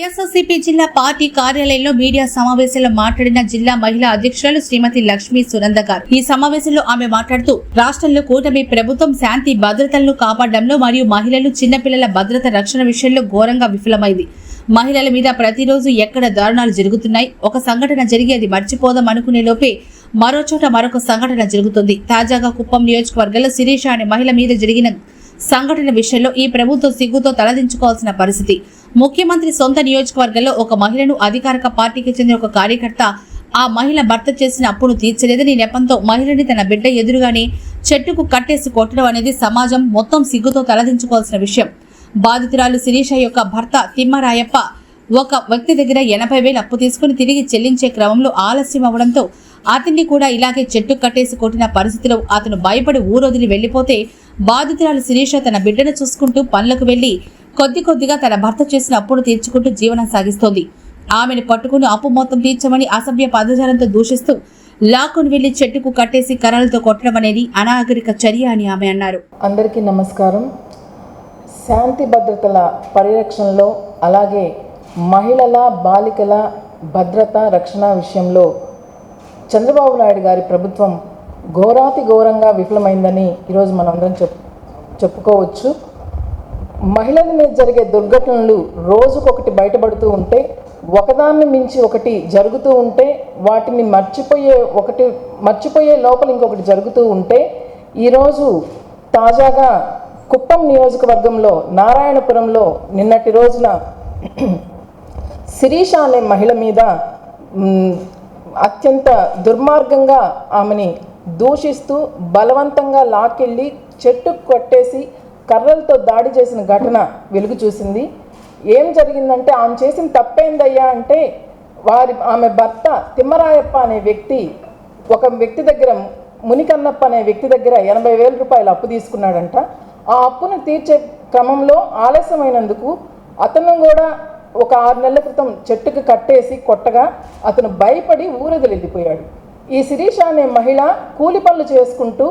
వైఎస్ఆర్సీపీ జిల్లా పార్టీ కార్యాలయంలో మీడియా సమావేశంలో మాట్లాడిన జిల్లా మహిళా అధ్యక్షురాలు శ్రీమతి లక్ష్మీ సునంద గారు. ఈ సమావేశంలో ఆమె మాట్లాడుతూ రాష్ట్రంలో కూటమి ప్రభుత్వం శాంతి భద్రతలను కాపాడడంలో మరియు మహిళలు చిన్నపిల్లల భద్రత రక్షణ విషయంలో ఘోరంగా విఫలమైంది. మహిళల మీద ప్రతిరోజు ఎక్కడ దారుణాలు జరుగుతున్నాయి? ఒక సంఘటన జరిగి అది మర్చిపోదాం అనుకునే లోపే మరో చోట మరొక సంఘటన జరుగుతుంది. తాజాగా కుప్పం నియోజకవర్గంలో శిరీష అనే మహిళ మీద జరిగిన సంఘటన విషయంలో ఈ ప్రభుత్వం సిగ్గుతో తలదించుకోవాల్సిన పరిస్థితి. ముఖ్యమంత్రి సొంత నియోజకవర్గంలో ఒక మహిళను అధికారిక పార్టీకి చెందిన ఒక కార్యకర్త ఆ మహిళ భర్త చేసిన అప్పును తీర్చలేదని నెపంతో మహిళని తన బిడ్డ ఎదురుగానే చెట్టుకు కట్టేసి కొట్టడం అనేది సమాజం మొత్తం సిగ్గుతో తలదించుకోవాల్సిన విషయం. బాధితురాలు శిరీష యొక్క భర్త తిమ్మరాయప్ప ఒక వ్యక్తి దగ్గర ఎనభై వేలు అప్పు తీసుకుని తిరిగి చెల్లించే క్రమంలో ఆలస్యం అవడంతో అతన్ని కూడా ఇలాగే చెట్టు కట్టేసి కొట్టిన పరిస్థితిలో అతను భయపడి ఊరొదిలి వెళ్ళిపోతే బాధితురాలు శిరీష తన బిడ్డను చూసుకుంటూ పనులకు వెళ్ళి కొద్ది కొద్దిగా తన భర్త చేసిన అప్పులు తీర్చుకుంటూ జీవనం సాగిస్తోంది. ఆమెను పట్టుకుని అప్పు మొత్తం తీర్చమని అసభ్య పదజాలంతో దూషిస్తూ లాక్కుని వెళ్ళి చెట్టుకు కట్టేసి కర్రలతో కొట్టడం అనేది అనాగరిక చర్య అని ఆమె అన్నారు. అందరికీ నమస్కారం. శాంతి భద్రతల పరిరక్షణలో అలాగే మహిళల బాలికల భద్రత రక్షణ విషయంలో చంద్రబాబు నాయుడు గారి ప్రభుత్వం ఘోరాతి ఘోరంగా విఫలమైందని ఈరోజు మనందరం చెప్ చెప్పుకోవచ్చు. మహిళల మీద జరిగే దుర్ఘటనలు రోజుకొకటి బయటపడుతూ ఉంటే ఒకదాన్ని మించి ఒకటి జరుగుతూ ఉంటే వాటిని మర్చిపోయే ఒకటి మర్చిపోయే లోపల ఇంకొకటి జరుగుతూ ఉంటే ఈరోజు తాజాగా కుప్పం నియోజకవర్గంలో నారాయణపురంలో నిన్నటి రోజున శిరీష అనే మహిళ మీద అత్యంత దుర్మార్గంగా ఆమెని దూషిస్తూ బలవంతంగా లాక్కెళ్ళి చెట్టు కొట్టేసి కర్రలతో దాడి చేసిన ఘటన వెలుగు చూసింది. ఏం జరిగిందంటే ఆమె చేసిన తప్పేందయ్యా అంటే వారి ఆమె భర్త తిమ్మరాయప్ప అనే వ్యక్తి ఒక వ్యక్తి దగ్గర మునికన్నప్ప అనే వ్యక్తి దగ్గర ఎనభై వేల రూపాయలు అప్పు తీసుకున్నాడంట. ఆ అప్పును తీర్చే క్రమంలో ఆలస్యమైనందుకు అతను కూడా ఒక ఆరు నెలల క్రితం చెట్టుకు కట్టేసి కొట్టగా అతను భయపడి ఊరదిలి వెళ్ళిపోయాడు ఈ శిరీష అనే మహిళ కూలి పనులు చేసుకుంటూ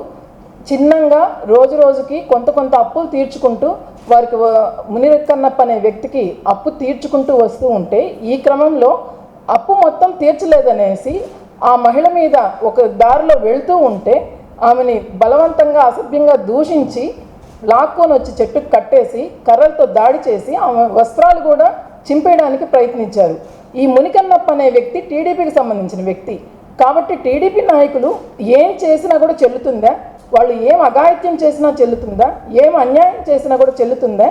చిన్నంగా రోజు రోజుకి కొంత కొంత అప్పులు తీర్చుకుంటూ వారికి మునిరెక్కన్నప్ప అనే వ్యక్తికి అప్పు తీర్చుకుంటూ వస్తూ ఉంటే ఈ క్రమంలో అప్పు మొత్తం తీర్చలేదనేసి ఆ మహిళ మీద ఒక దారిలో వెళ్తూ ఉంటే ఆమెని బలవంతంగా అసభ్యంగా దూషించి లాక్కొని వచ్చి చెట్టుకు కట్టేసి కర్రలతో దాడి చేసి ఆమె వస్త్రాలు కూడా చింపేయడానికి ప్రయత్నించారు. ఈ మునికన్నప్ప అనే వ్యక్తి టీడీపీకి సంబంధించిన వ్యక్తి. కాబట్టి టీడీపీ నాయకులు ఏం చేసినా కూడా చెల్లుతుందా? వాళ్ళు ఏం అఘాయిత్యం చేసినా చెల్లుతుందా? ఏం అన్యాయం చేసినా కూడా చెల్లుతుందా?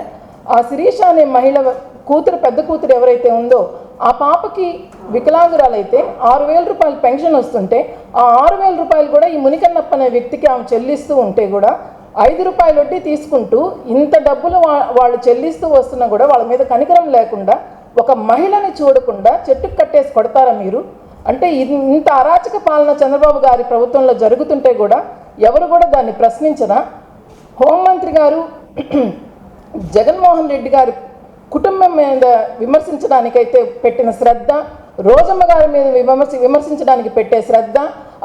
ఆ శిరీష అనే మహిళ కూతురు పెద్ద కూతురు ఎవరైతే ఉందో ఆ పాపకి వికలాంగురాలైతే ఆరు వేల రూపాయలు పెన్షన్ వస్తుంటే ఆ ఆరు వేల రూపాయలు కూడా ఈ మునికన్నప్ప అనే వ్యక్తికి ఆమె చెల్లిస్తూ ఉంటే కూడా ఐదు రూపాయలు వడ్డీ తీసుకుంటూ ఇంత డబ్బులు వా- వాళ్ళు చెల్లిస్తూ వస్తున్నా కూడా వాళ్ళ మీద కనికరం లేకుండా ఒక మహిళని చూడకుండా చెట్టుకు కట్టేసి కొడతారా మీరు? అంటే ఇంత అరాచక పాలన చంద్రబాబు గారి ప్రభుత్వంలో జరుగుతుంటే కూడా ఎవరు కూడా దాన్ని ప్రశ్నించరా హోంమంత్రి గారు జగన్మోహన్ రెడ్డి గారి కుటుంబం మీద విమర్శించడానికైతే పెట్టిన శ్రద్ధ రోజమ్మ గారి మీద విమర్శ విమర్శించడానికి పెట్టే శ్రద్ధ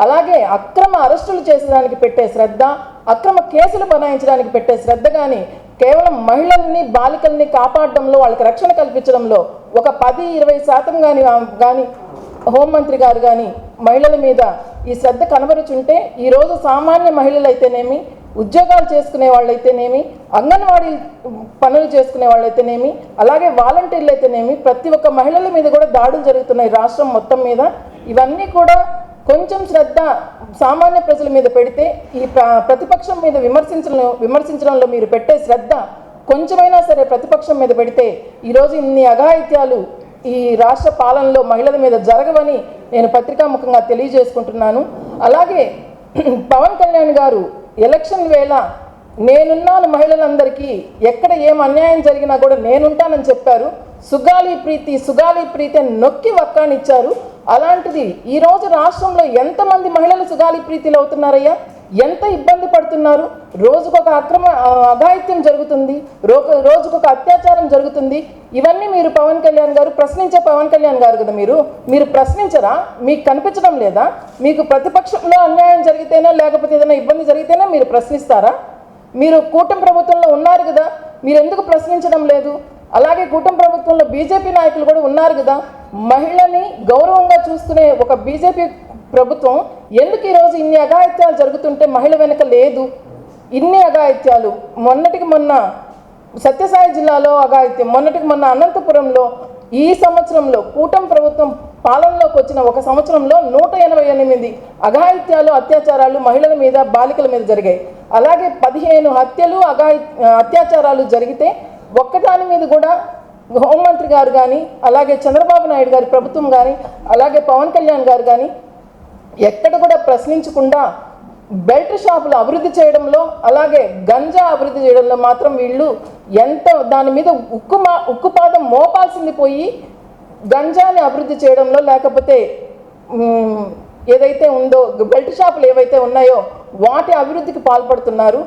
అలాగే అక్రమ అరెస్టులు చేసేదానికి పెట్టే శ్రద్ధ అక్రమ కేసులు బనాయించడానికి పెట్టే శ్రద్ధ కానీ కేవలం మహిళల్ని బాలికల్ని కాపాడడంలో వాళ్ళకి రక్షణ కల్పించడంలో ఒక పది ఇరవై శాతం కానీ కానీ హోంమంత్రి గారు కానీ మహిళల మీద ఈ శ్రద్ధ కనబరుచుంటే ఈరోజు సామాన్య మహిళలు అయితేనేమి ఉద్యోగాలు చేసుకునే వాళ్ళైతేనేమి అంగన్వాడీ పనులు చేసుకునే వాళ్ళైతేనేమి అలాగే వాలంటీర్లు అయితేనేమి ప్రతి ఒక్క మహిళల మీద కూడా దాడులు జరుగుతున్నాయి రాష్ట్రం మొత్తం మీద. ఇవన్నీ కూడా కొంచెం శ్రద్ధ సామాన్య ప్రజల మీద పెడితే ఈ ప్ర- ప్రతిపక్షం మీద విమర్శించడం విమర్శించడంలో మీరు పెట్టే శ్రద్ధ కొంచెమైనా సరే ప్రతిపక్షం మీద పెడితే ఈరోజు ఇన్ని అఘాయిత్యాలు ఈ రాష్ట్ర పాలనలో మహిళల మీద జరగవని నేను పత్రికాముఖంగా తెలియజేసుకుంటున్నాను. అలాగే పవన్ కళ్యాణ్ గారు ఎలక్షన్ వేళ నేనున్నాను మహిళలందరికీ ఎక్కడ ఏం అన్యాయం జరిగినా కూడా నేనుంటానని చెప్పారు. సుగాలి ప్రీతి సుగాలి ప్రీతి అని నొక్కి వక్కానిచ్చారు అలాంటిది ఈరోజు రాష్ట్రంలో ఎంతమంది మహిళలు సుగాలి ప్రీతిలు అవుతున్నారయ్యా? ఎంత ఇబ్బంది పడుతున్నారు? రోజుకొక అక్రమ అఘాయిత్యం జరుగుతుంది. రో రోజుకొక అత్యాచారం జరుగుతుంది. ఇవన్నీ మీరు పవన్ కళ్యాణ్ గారు ప్రశ్నించే పవన్ కళ్యాణ్ గారు కదా మీరు? మీరు ప్రశ్నించరా? మీకు కనిపించడం లేదా? మీకు ప్రతిపక్షంలో అన్యాయం జరిగితేనే లేకపోతే ఏదైనా ఇబ్బంది జరిగితేనే మీరు ప్రశ్నిస్తారా? మీరు కూటమి ప్రభుత్వంలో ఉన్నారు కదా? మీరు ఎందుకు ప్రశ్నించడం లేదు? అలాగే కూటమి ప్రభుత్వంలో బీజేపీ నాయకులు కూడా ఉన్నారు కదా? మహిళని గౌరవంగా చూసుకునే ఒక బీజేపీ ప్రభుత్వం ఎందుకు ఈరోజు ఇన్ని అఘాయిత్యాలు జరుగుతుంటే మహిళ వెనుక లేదు? ఇన్ని అఘాయిత్యాలు. మొన్నటికి మొన్న సత్యసాయి జిల్లాలో అఘాయిత్యం. మొన్నటికి మొన్న అనంతపురంలో ఈ సంవత్సరంలో కూటమి ప్రభుత్వం పాలనలోకి వచ్చిన ఒక సంవత్సరంలో నూట ఎనభై ఎనిమిది అఘాయిత్యాలు అత్యాచారాలు మహిళల మీద బాలికల మీద జరిగాయి. అలాగే పదిహేను హత్యలు అఘాయి అత్యాచారాలు జరిగితే ఒక్కదాని మీద కూడా హోంమంత్రి గారు కానీ అలాగే చంద్రబాబు నాయుడు గారి ప్రభుత్వం కానీ అలాగే పవన్ కళ్యాణ్ గారు కానీ ఎక్కడ కూడా ప్రశ్నించకుండా బెల్ట్ షాపులు అభివృద్ధి చేయడంలో అలాగే గంజా అభివృద్ధి చేయడంలో మాత్రం వీళ్ళు ఎంత దాని మీద ఉక్కు మా ఉక్కుపాదం మోపాల్సింది పోయి గంజాని అభివృద్ధి చేయడంలో లేకపోతే ఏదైతే ఉందో బెల్ట్ షాపులు ఏవైతే ఉన్నాయో వాటి అభివృద్ధికి పాల్పడుతున్నారు.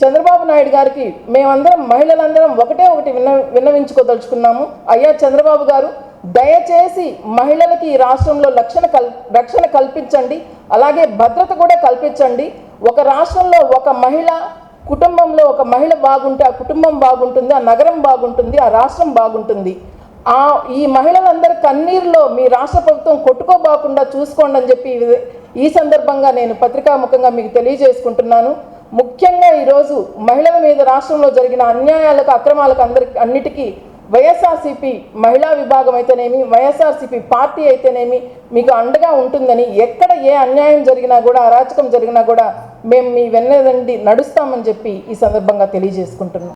చంద్రబాబు నాయుడు గారికి మేమందరం మహిళలందరం ఒకటే ఒకటి విన్న విన్నవించుకోదలుచుకున్నాము. అయ్యా చంద్రబాబు గారు దయచేసి మహిళలకి ఈ రాష్ట్రంలో రక్షణ కల్ రక్షణ కల్పించండి అలాగే భద్రత కూడా కల్పించండి. ఒక రాష్ట్రంలో ఒక మహిళ కుటుంబంలో ఒక మహిళ బాగుంటే ఆ కుటుంబం బాగుంటుంది ఆ నగరం బాగుంటుంది ఆ రాష్ట్రం బాగుంటుంది. ఆ ఈ మహిళలందరి కన్నీరులో మీ రాష్ట్ర ప్రభుత్వం కొట్టుకోబాకుండా చూసుకోండి అని చెప్పి ఈ సందర్భంగా నేను పత్రికాముఖంగా మీకు తెలియజేసుకుంటున్నాను. ముఖ్యంగా ఈరోజు మహిళల మీద రాష్ట్రంలో జరిగిన అన్యాయాలకు అక్రమాలకు అందరికి అన్నిటికీ వైఎస్ఆర్సీపీ మహిళా విభాగం అయితేనేమి వైఎస్ఆర్సీపీ పార్టీ అయితేనేమి మీకు అండగా ఉంటుందని ఎక్కడ ఏ అన్యాయం జరిగినా కూడా అరాచకం జరిగినా కూడా మేము మీ వెన్నదండి నడుస్తామని చెప్పి ఈ సందర్భంగా తెలియజేసుకుంటున్నాం.